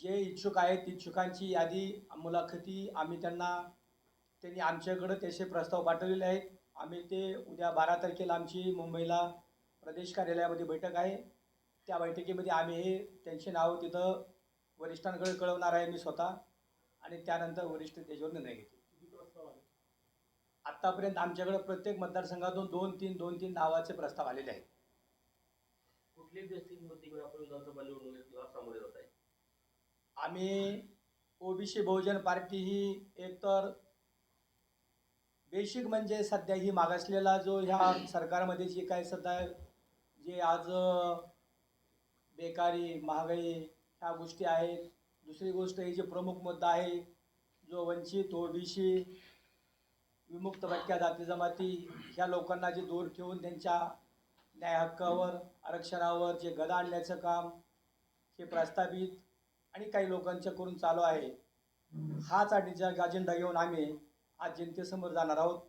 जे इच्छुक आहेत इच्छुकांची यादी मुलाखती आम्ही त्यांना त्यांनी आमच्याकडं त्याचे प्रस्ताव पाठवलेले आहेत. आम्ही ते उद्या बारा तारखेला आमची मुंबईला प्रदेश कार्यालयामध्ये बैठक आहे. त्या बैठकीमध्ये आम्ही हे त्यांची नावं तिथं वरिष्ठांकडे कळवणार आहे मी स्वतः. आणि त्यानंतर वरिष्ठ त्याच्यावर निर्णय घेतील. आत्तापर्यंत आमच्याकडे प्रत्येक मतदारसंघातून दोन तीन दोन तीन नावाचे प्रस्ताव आलेले आहेत. कुठली बेसिक आपण विधानसभा निवडणुकीला सामोरे जात आहे. आम्ही ओबीसी बहुजन पार्टी ही एकतर बेसिक म्हणजे सध्या ही मागासलेला जो ह्या सरकारमध्ये जे काय सध्या जे आज बेकारी महागाई ह्या गोष्टी आहेत. दुसरी गोष्ट ही जे प्रमुख मुद्दा आहे जो वंचित ओबीसी विमुक्त भटक्या जाती जमाती ह्या लोकांना जे दूर ठेवून त्यांच्या न्याय हक्कावर आरक्षणावर जे गदा आणण्याचं काम हे प्रस्तावित आणि काही लोकांच्या करून चालू आहे. हाच अडीचा गाजेंडा घेऊन आम्ही आज जनतेसमोर जाणार आहोत.